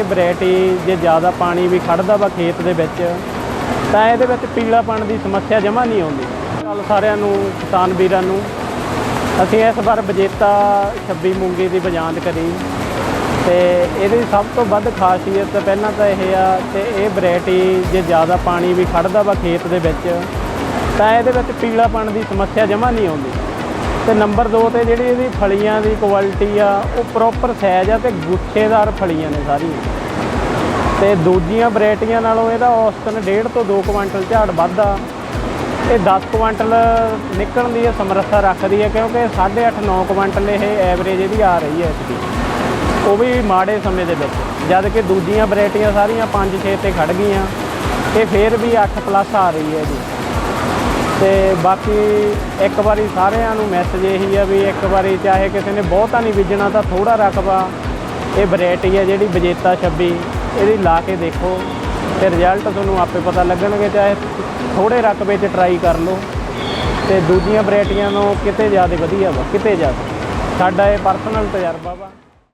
ਇਹ ਵੈਰਾਈਟੀ ਜੇ ਜ਼ਿਆਦਾ ਪਾਣੀ ਵੀ ਖੜਦਾ ਵਾ ਖੇਤ ਦੇ ਵਿੱਚ, ਤਾਂ ਇਹਦੇ ਵਿੱਚ ਪੀਲਾਪਣ ਦੀ ਸਮੱਸਿਆ ਜਮਾ ਨਹੀਂ ਆਉਂਦੀ। ਕੱਲ ਸਾਰਿਆਂ ਨੂੰ, ਕਿਸਾਨ ਵੀਰਾਂ ਨੂੰ, ਅਸੀਂ ਇਸ ਵਾਰ ਬਜੇਤਾ 26 ਮੂੰਗੀ ਦੀ ਬਜਾਂਦ ਕਰੀ। ਤੇ ਇਹਦੀ ਸਭ ਤੋਂ ਵੱਧ ਖਾਸੀਅਤ ਪਹਿਲਾਂ ਤਾਂ ਇਹ ਆ ਤੇ ਇਹ ਵੈਰਾਈਟੀ ਜੇ ਜ਼ਿਆਦਾ ਪਾਣੀ ਵੀ ਖੜਦਾ ਵਾ ਖੇਤ ਦੇ ਵਿੱਚ, ਤਾਂ ਇਹਦੇ ਵਿੱਚ ਪੀਲਾਪਣ ਦੀ ਸਮੱਸਿਆ ਜਮਾ ਨਹੀਂ ਆਉਂਦੀ। ਤੇ ਨੰਬਰ 2 ਤੇ ਜਿਹੜੀ ਇਹਦੀ ਫਲੀਆਂ ਦੀ ਕੁਆਲਿਟੀ ਆ, ਉਹ ਪ੍ਰੋਪਰ ਸਾਈਜ਼ ਆ ਤੇ ਗੁੱਛੇਦਾਰ ਫਲੀਆਂ ਨੇ ਸਾਰੀਆਂ। ਤੇ ਦੂਜੀਆਂ ਵੈਰਾਈਟੀਆਂ ਨਾਲੋਂ ਇਹਦਾ ਔਸਤਨ 1.5 ਤੋਂ 2 ਕੁਇੰਟਲ ਝਾੜ ਵੱਧਦਾ ਆ। ਇਹ 10 ਕੁਇੰਟਲ ਨਿਕਲਣ ਦੀ ਇਹ ਸਮਰੱਥਾ ਰੱਖਦੀ ਹੈ ਕਿਉਂਕਿ 8.5 9 ਕੁਇੰਟਲ ਇਹ ਐਵਰੇਜ ਇਹਦੀ ਆ ਰਹੀ ਹੈ ਇਸਦੀ ਉਹ ਵੀ ਮਾੜੇ ਸਮੇਂ ਦੇ ਵਿੱਚ, ਜਦ ਕਿ ਦੂਜੀਆਂ ਵੈਰਾਈਟੀਆਂ ਸਾਰੀਆਂ 5 6 ਤੇ ਖੜ ਗਈਆਂ। ਇਹ ਫਿਰ ਵੀ 8 ਪਲੱਸ ਆ ਰਹੀ ਹੈ ਜੀ। ਤੇ ਬਾਕੀ ਇੱਕ ਵਾਰੀ ਸਾਰਿਆਂ ਨੂੰ ਮੈਸੇਜ ਇਹੀ ਆ ਵੀ ਇੱਕ ਵਾਰੀ ਚਾਹੇ ਕਿਸੇ ਨੇ ਬਹੁਤਾ ਨਹੀਂ ਬੀਜਣਾ ਤਾਂ ਥੋੜਾ ਰਕਬਾ। ਇਹ ਵੈਰਾਈਟੀ ਆ ਜਿਹੜੀ ਬਜੇਤਾ 26 ਇਹਦੀ ਲਾ ਕੇ ਦੇਖੋ ਤੇ ਰਿਜ਼ਲਟ ਤੁਹਾਨੂੰ ਆਪੇ ਪਤਾ ਲੱਗਣਗੇ, ਚਾਹੇ ਥੋੜੇ ਰਕਬੇ 'ਚ ਟਰਾਈ ਕਰ ਲਓ। ਤੇ ਦੂਜੀਆਂ ਵੈਰਾਈਟੀਆਂ ਨੂੰ ਕਿਤੇ ਜ਼ਿਆਦਾ ਵਧੀਆ ਵਾ, ਕਿਤੇ ਜ਼ਿਆਦਾ। ਸਾਡਾ ਇਹ ਪਰਸਨਲ ਤਜਰਬਾ ਵਾ।